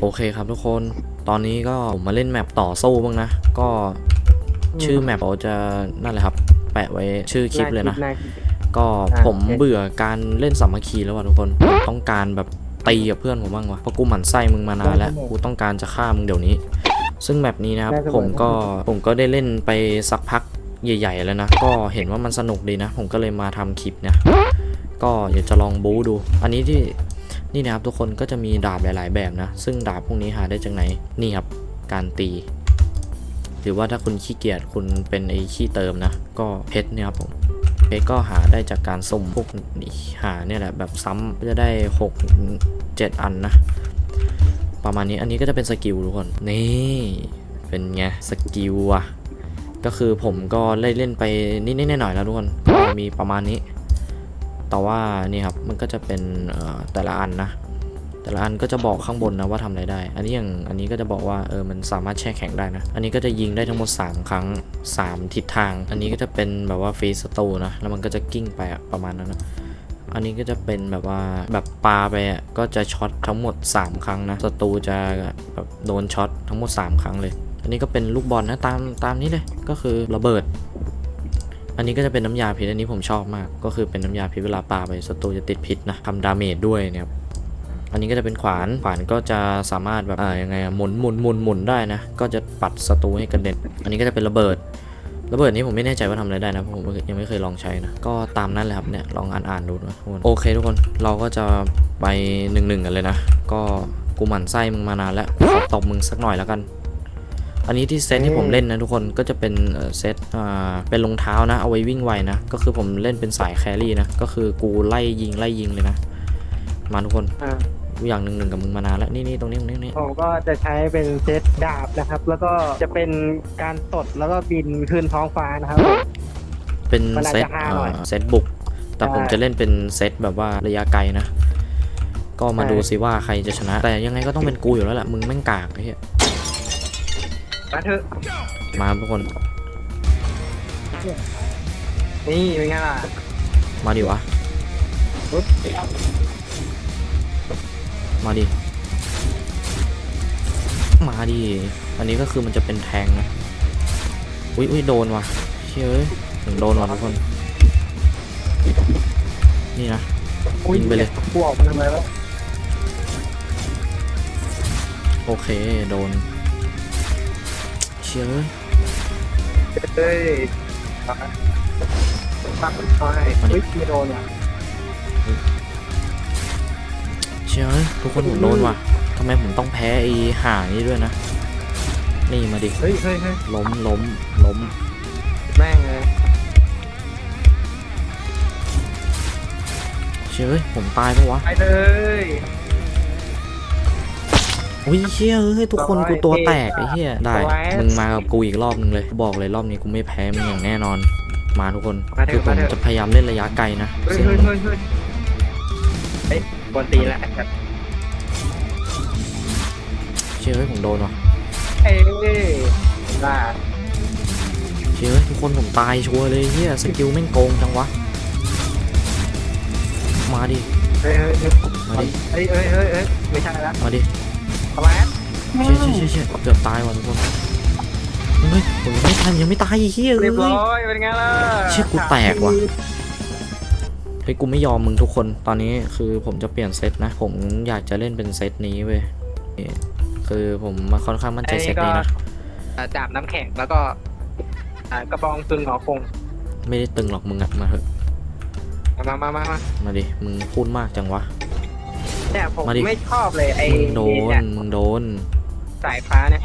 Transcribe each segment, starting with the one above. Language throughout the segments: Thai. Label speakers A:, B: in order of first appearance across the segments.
A: โอเคครับทุกคน ตอนนี้ก็ผมมาเล่นแมปต่อสู้บ้างนะ ก็ชื่อแมปเราจะนั่นแหละครับ แปะไว้ชื่อคลิปเลยนะา
B: คิด
A: ก็
B: อ่า
A: ผม
B: โอเค
A: เบื่อการเล่นสามัคคีแล้วว่ะทุกคน ต้องการแบบตีกับเพื่อนผมบ้างวะเพราะกูหมั่นไส้มึงมานานแล้ว กูต้องการจะฆ่ามึงเดี๋ยวนี้ ซึ่งแมปนี้นะครับ
B: ได้เสมอ
A: ผมก็ผมก็ได้เล่นไปสักพักใหญ่ๆแล้วนะ ก็เห็นว่ามันสนุกดีนะ ผมก็เลยมาทำคลิปนะ ก็อยากจะลองบู๊ดู อันนี้ที่ นี่นะครับทุกคนก็จะมีดาบหลาย ๆ แบบนะ ซึ่งดาบพวกนี้หาได้จากไหน นี่ครับ การตี หรือว่าถ้าคุณขี้เกียจคุณเป็นไอ้ขี้เติมนะ ก็เพชรเนี่ยครับผมเพชรก็หาได้จากการสุ่มพวกนี้หาเนี่ยแหละแบบซ้ำจะได้ 6 7 อันนะ ประมาณนี้อันนี้ก็จะเป็นสกิลทุกคน นี่เป็นไงสกิลอะก็คือผมก็เล่นเล่นไปนิดๆหน่อยๆแล้วทุกคนมีประมาณนี้ แต่ว่านี่ครับมันก็จะเป็นแต่ละอันนะแต่ละอันก็จะบอกข้างบนนะว่าทำอะไรได้ อันนี้อย่างอันนี้ก็จะบอกว่าเออมันสามารถแช่แข็งได้นะ อันนี้ก็จะยิงได้ทั้งหมด 3 ครั้ง 3 ทิศทาง อันนี้ก็จะเป็นแบบว่าฟรีสตูนะ แล้วมันก็จะกิ้งไปประมาณนั้นนะอันนี้ก็จะเป็นแบบว่าแบบปลาไปอะก็จะช็อตทั้งหมด 3 ครั้งนะศัตรูจะแบบโดนช็อตทั้งหมด 3 ครั้งเลย อันนี้ก็เป็นลูกบอลนะตามตามนี้เลย ก็คือระเบิด อันนี้ก็จะเป็นน้ำยาพิษอันนี้ผมชอบมาก ก็คือเป็นน้ำยาพิษเวลาปาไปศัตรูจะติดพิษนะทำดาเมจด้วยเนี่ยครับอันนี้ก็จะเป็นขวานขวานก็จะสามารถแบบอ่ายังไงหมุนหมุนหมุนหมุนได้นะ ก็จะปัดศัตรูให้กระเด็น อันนี้ก็จะเป็นระเบิดระเบิดนี้ผมไม่แน่ใจว่าทำอะไรได้นะผมยังไม่เคยลองใช้นะ ก็ตามนั้นแหละครับเนี่ยลองอ่านอ่านๆดูนะทุกคนโอเคทุกคนเราก็จะไปหนึ่งหนึ่งกันเลยนะ ก็กูหมั่นไส้มึงมานานแล้วกูขอตบมึงสักหน่อยแล้วกัน อันนี้ที่เซตที่ผมเล่นนะทุกคนก็จะเป็นเอ่อเซตอ่าเป็นรองเท้านะ เอาไว้วิ่งไวนะ ก็คือผมเล่นเป็นสายแครี่นะ ก็คือกูไล่ยิงไล่ยิงเลยนะ มาทุกคน
B: อ่า
A: กูอยากหนึ่งหนึ่งกับมึงมานานแล้วนี่นี่ตรงนี้ตรงนี้ตรงนี้
B: ผมก็จะใช้เป็นเซตดาบนะครับ แล้วก็จะเป็นการตดแล้วก็บินขึ้นท้องฟ้านะครับผม
A: เป็น
B: มันอาจ
A: เซต
B: จะห้าหน่อย
A: เอ่อเซตบุก แต่ผม
B: ใช่
A: จะเล่นเป็นเซตแบบว่าระยะไกลนะ ก็มา
B: ใช่
A: ดูซิว่าใครจะชนะ แต่ยังไงก็ต้องเป็นกูอยู่แล้วแหละมึงแม่งกากไอ้เหี้ย
B: มาเถอะ
A: มาทุกคน
B: นี่เป็นไงล่ะ
A: มาดิวะ
B: ปึ๊บ
A: มาดิ มาดิ อันนี้ก็คือมันจะเป็นแทงนะ อุ้ยอุ้ยโดนว่ะเชื่ยเอยถึงโดนว่ะทุกคน นี่นะ
B: อุ้ย
A: ยิงไปเลย
B: พวกมันทำไมวะ
A: โอเค โดน เชื่ยเอย
B: เฮ้ยปักเขาให้เฮ้ยไม่โดนอะ
A: เชื่ยเอยทุกคนผมโดนว่ะทำไมผมต้องแพ้ไอ้ห่านี่ด้วยนะ นี่มาดิ
B: เฮ้ยเฮ้ยเฮ้ย
A: ล้มล้มล้ม
B: แม่งเลย
A: เชื่ยเอยผมตายปะวะ
B: ไปเลย
A: อุ้ยเชี่ยเฮ้ยทุกคน
B: ร้อย
A: กูตัวแตก
B: เอ็
A: ไอ้
B: ด
A: เหี้ยได้
B: ร้อย
A: มึงมากับกูอีกรอบนึงเลยบอกเลยรอบนี้กูไม่แพ้มึงอย่างแน่นอน มาทุกคน
B: มาเถอะ
A: คือผม
B: มาเถอะ
A: จะพยายามเล่นระยะไกลนะ
B: เฮ้ย
A: ซึ่ง
B: เฮ้ยเฮ้ยเฮ้ยเฮ้ยบนตีนแหละครับ
A: เชื่อเฮ้ยผมโดนว่ะ
B: เอ้ยว่า
A: เชื่อเฮ้ยทุกคนผมตายชัวร์เลยเฮียสกิลแม่งโกงจังวะมาดิ
B: เฮ้ยเฮ้ยเฮ้ย
A: มาดิ
B: เฮ้ยเฮ้ยเฮ้ยเฮ้ยไม่ใช่ละ
A: มาดิ
B: ทำไมอะ
A: เชี่ยเชี่ยเชี่ยเชี่ยเกือบตายว่ะทุกคนเฮ้ยผมยังไม่ตายยังไม่ตายไอ้เฮียเล
B: เรี
A: ย
B: ยบร้อยเป็นไงล่ะ
A: เชี่ยกูแตกว่ะเฮ้ยกูไม่ยอมมึงทุกคนตอนนี้คือผมจะเปลี่ยนเซตนะ ผมอยากจะเล่นเป็นเซตนี้เว้ยนี่คือผมมาค่อนข้างมั่นใจเซตนี้นะ
B: อ่าดาบน้ำแข็งแล้วก็อ่ากระบองตุนหอคง
A: ไม่ได้ตึงหรอกมึงอะมาเถอะ
B: มามามามา
A: มาดิมึงพูดมากจังวะ
B: เนี่ยผม
A: มาดิ
B: ไม่ชอบเลยไอ้
A: มึงโด
B: เนี่
A: น
B: ย
A: มึงโดน
B: สายฟ้าเนี่ย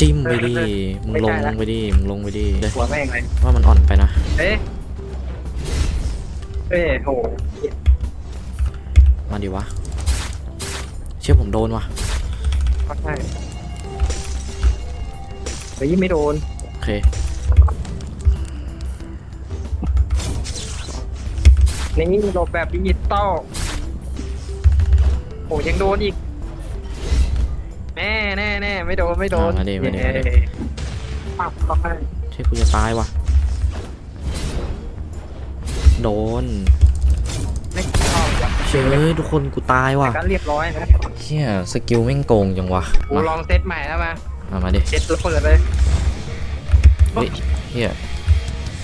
A: จิ้มไปดิ
B: เออ
A: มึง
B: ไม่
A: ล
B: ใช่
A: ง
B: ละ
A: ไปดิมึงลงไปดิเดี๋ยว
B: หัวแม่งเลย
A: ว่ามันอ่อนไปนะ
B: เอ๊ะเอ้ยโห
A: มาดิวะเชื่อผมโดนวะ
B: ก็ใช่เฮ้ยไม่โดน
A: โอเค
B: นี่หลบแบบดิจิตอลโอ้ยังโดนอีก แน่แน่แน่ไม่โดนไม่โดน
A: อ่ามาดิมาดิมาดิ
B: เย้ปับเข้าไป
A: เชื่อกูจะตายวะโดน
B: ไม่ชอบว่ะ
A: เชยทุกคนกูตายว่ะ
B: ก็เรียบร้อยนะ
A: เชี่ยสกิลแม่งโกงจังวะ
B: กู
A: มา
B: ลองเซตใหม่แล้วมา
A: มามาดิ
B: เซตระเบิดเลย
A: เฮ้ยเฮีย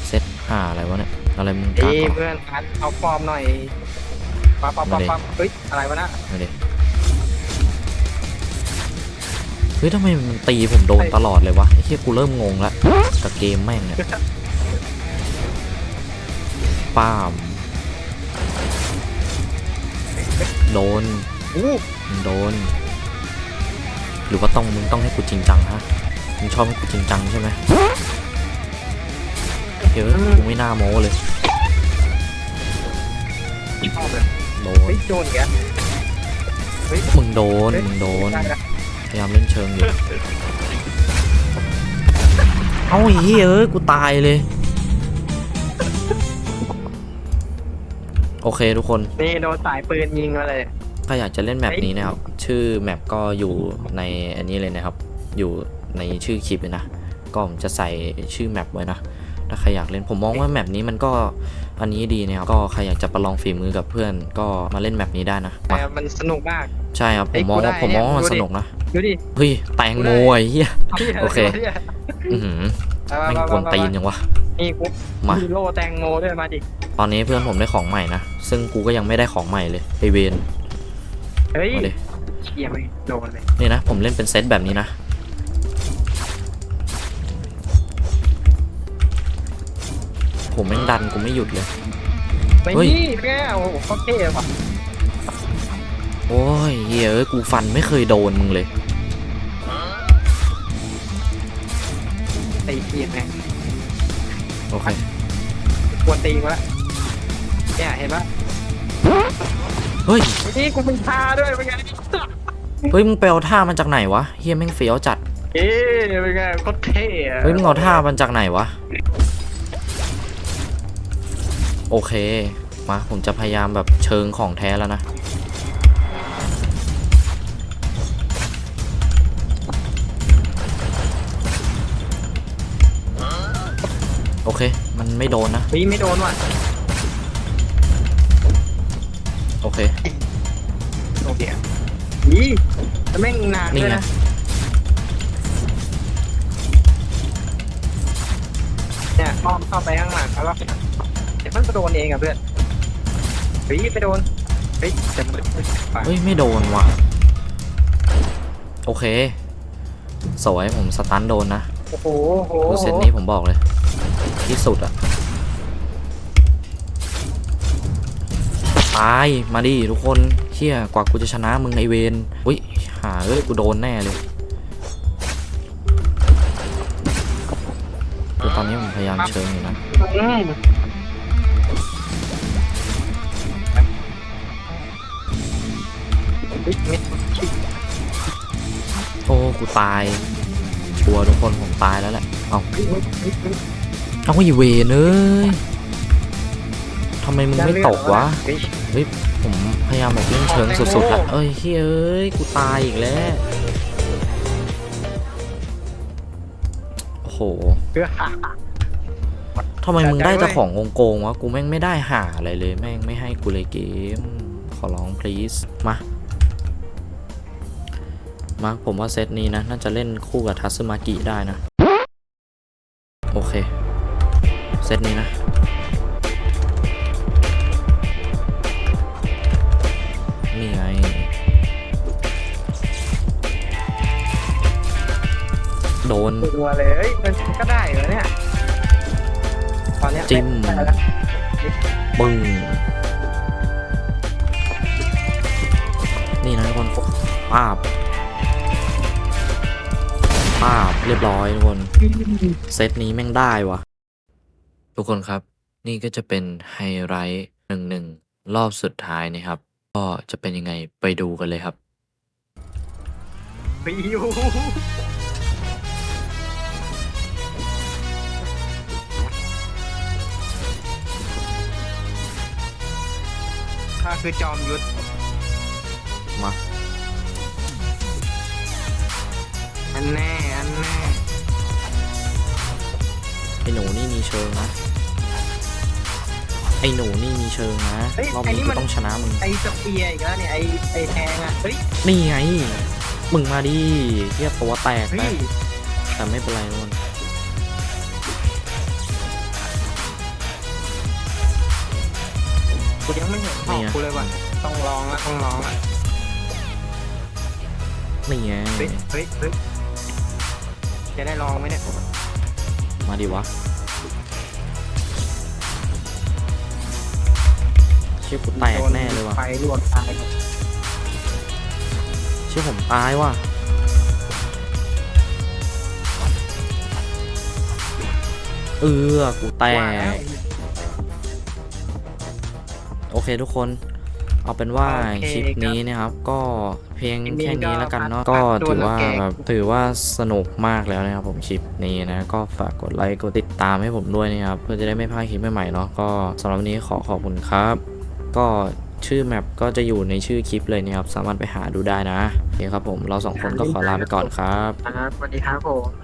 A: เซตห่าอะไรวะเนี่ย อะไรมึง
B: เอ้
A: กาก
B: ย
A: เหรอ
B: เพื่อนอันเอาฟอร์มหน่อยปั๊บปั๊บปั๊บปั๊บเฮ้ยอะไรวะน่ะ
A: มาดิเฮ้ยทำไมมันตีผมโดนตลอดเลยวะไอ้เฮียกูเริ่มงงละกับเกมแม่งเนี่ยป้ามโดน
B: อู้
A: มึงโดน หรือว่าต้องมึงต้องให้กูจริงจังฮะมึงชอบให้กูจริงจังใช่ไหม เดี๋ยวกูไม่น่าโม้เลย
B: ชอบเลย
A: โดน
B: เฮ้ยโดนอีกแล้ว
A: มึงโดนมึงโดน
B: ได้ละ
A: พยายามเล่นเชิงอยู่เอ้าไอ้เฮ้ยเอ้ยกูตายเลย โอเคทุกคน
B: นี่โดนสายปืนยิงมาเลย
A: ถ้าอยากจะเล่นแมปนี้นะครับ ชื่อแมปก็อยู่ในอันนี้เลยนะครับ อยู่ในชื่อคลิปเลยนะก็ผมจะใส่ชื่อแมปไว้นะ ถ้าใครอยากเล่นผมมองว่าแมปนี้มันก็อันนี้ดีนะครับก็ใครอยากจะประลองฝีมือกับเพื่อน ก็มาเล่นแมปนี้ได้นะ
B: แต่
A: มา
B: มันสนุกมาก
A: ใช่ครับผ
B: เอ้ย
A: มมองว่า
B: กูได้
A: ผมมองว่ามัน
B: เนี่ย
A: สนุกนะ
B: ดูดิ
A: เฮ้ยแตงโมไอ้เหี้ยโอเคอือหือ
B: มา
A: แม่ง
B: มาก
A: วนตีนยังวะ
B: นี่กู
A: มา
B: ฮีโร่แตงโมด้วยมาดิ
A: ตอนนี้เพื่อนผมได้ของใหม่นะซึ่งกูก็ยังไม่ได้ของใหม่เลยไอเวน
B: เฮ้ย
A: มาดิ
B: เชี่ยไม่โดนเลย
A: นี่นะผมเล่นเป็นเซตแบบนี้นะ ผมแม่งดันกูไม่หยุดเลย
B: ไม่
A: เฮ้ย
B: นี่แก้วเขาเท่ว่ะ
A: โอ้ยเหี้ยเอ้ยกูฟันไม่เคยโดนมึงเลย
B: ตีเทียนแม่ง
A: โอเค
B: กวนตีมาแล้วเนี่ยเห็นปะ
A: เฮ้ย
B: นี่กูมีท่าด้วยเป็นไง
A: เฮ้ยมึงไปเอาท่ามันจากไหนวะเฮียแม่งเฟี้ยวจัด
B: เอ๊ะเป็นไงโคตรเท่อะ
A: เฮ้ยมึงเอาท่ามันจากไหนวะ โอเค มาผมจะพยายามแบบเชิงของแท้แล้วนะ โอเค มันไม่โดนนะ
B: นี่ไม่โดนว่ะ
A: โอเค
B: โอเคนี่แล้วแม่งนาน
A: นี่
B: ด้วย
A: ไง
B: นะเนี่ยอ้อมเข้าไปข้างหลังแล้วก็เดี๋ยว มันก็โดนเองอะเพื่อนเฮ้ยไปโดนเฮ้ยแต่มันไป
A: เฮ้ยไม่โดนว่ะ โอเค สวยผมสตันโดนนะ
B: โอ้โหโอ้โห
A: ดูเซตนี้ผมบอกเลย ที่สุดอะตายมาดิทุกคนเชี่ยกว่ากูจะชนะมึงไอเวนอุ้ยหาเอ้ยกูโดนแน่เลยคือตอนนี้ผมพยายามเชิงอยู่นะ โอ้กูตายกลัวทุกคนผมตายแล้วแหละเอา
B: เฮ้ยเฮ้ยเฮ้ยเฮ้ย
A: เอาอีเวนเอ้ยทำไมมึงไม่ตกวะ
B: เฮ้ย
A: ผมพยายามแบบเล่นเชิงสุดๆละเอ้ยเฮ้ยเอ้ยกูตายอีกแล้วโอ้โหทำไมมึงได้แต่ของโกงๆวะกูแม่งไม่ได้หาอะไรเลยแม่งไม่ให้กูเลยเกม ขอร้อง please มา มาผมว่าเซตนี้นะ น่าจะเล่นคู่กับทัซึมากิได้นะ โอเค เซตนี้นะ นี่ไง โดน
B: ตัวเลยเฮ้ยมันก็ได้เหรอเนี่ยตอนเนี้ย
A: จิ้ม
B: ได้แล้ว
A: ปึ้งนี่นะทุกคนป้าบ ป้าบเรียบร้อยทุกคนเซตนี้แม่งได้วะทุกคนครับ นี่ก็จะเป็นไฮไลท์หนึ่งหนึ่งรอบสุดท้ายนะครับ ก็จะเป็นยังไงไปดูกันเลยครับ
B: ปิวข้าคือจอมยุทธ
A: มา
B: นแน่ อันแน่
A: ไอหนูนี่มีเชิงนะ ไอ้หนูนี่มีเชิงนะ
B: เฮ้ย
A: รอบ
B: ไอ้
A: นี้
B: นี่
A: กู
B: มัน
A: ต้องชนะมึง
B: ไอ้สเปียร์อีกแล้วเนี่ยไอ้ไอ้แทงอะเฮ้ย
A: นี่ไง มึงมาดิเทียบตัวแตก
B: เฮ้
A: นะ
B: ย
A: แต่ไม่เป็นไรทุกคน
B: กูยังไม่เห็นของกูเลยว่ะต้องลองละต้องลองละ
A: นี่ไง
B: เฮ้ยเฮ้ยเฮ้ย จะได้ลองไหมเนี่ย
A: มาดิวะเชื่อกูแตกแน่เลยว่ะ
B: ไฟลวกตาย
A: เชื่อผมตายว่ะเออกูแต
B: ว่าแล้ว
A: กโอเคทุกคน เอาเป็นว่า
B: โอเค
A: คลิปนี้นะครับ ก็เพียง
B: คลิปนี้
A: แค่นี้แล้วกันเนาะ
B: ก็
A: ก็
B: พัก
A: ถือว่า
B: โดนแล้วแก
A: แบบถือว่าสนุกมากแล้วนะครับผมคลิปนี้นะ ก็ฝากกดไลค์กดติดตามให้ผมด้วยนะครับเพื่อจะได้ไม่พลาดคลิปใหม่ๆเนาะก็สำหรับวันนี้ขอขอบคุณครับ ก็ชื่อแมปก็จะอยู่ในชื่อคลิปเลยนะครับ สามารถไปหาดูได้นะโอเคครับผมเราสองคนก็ขอลาไปก่อนครับ
B: ครับสวัสดีครับผม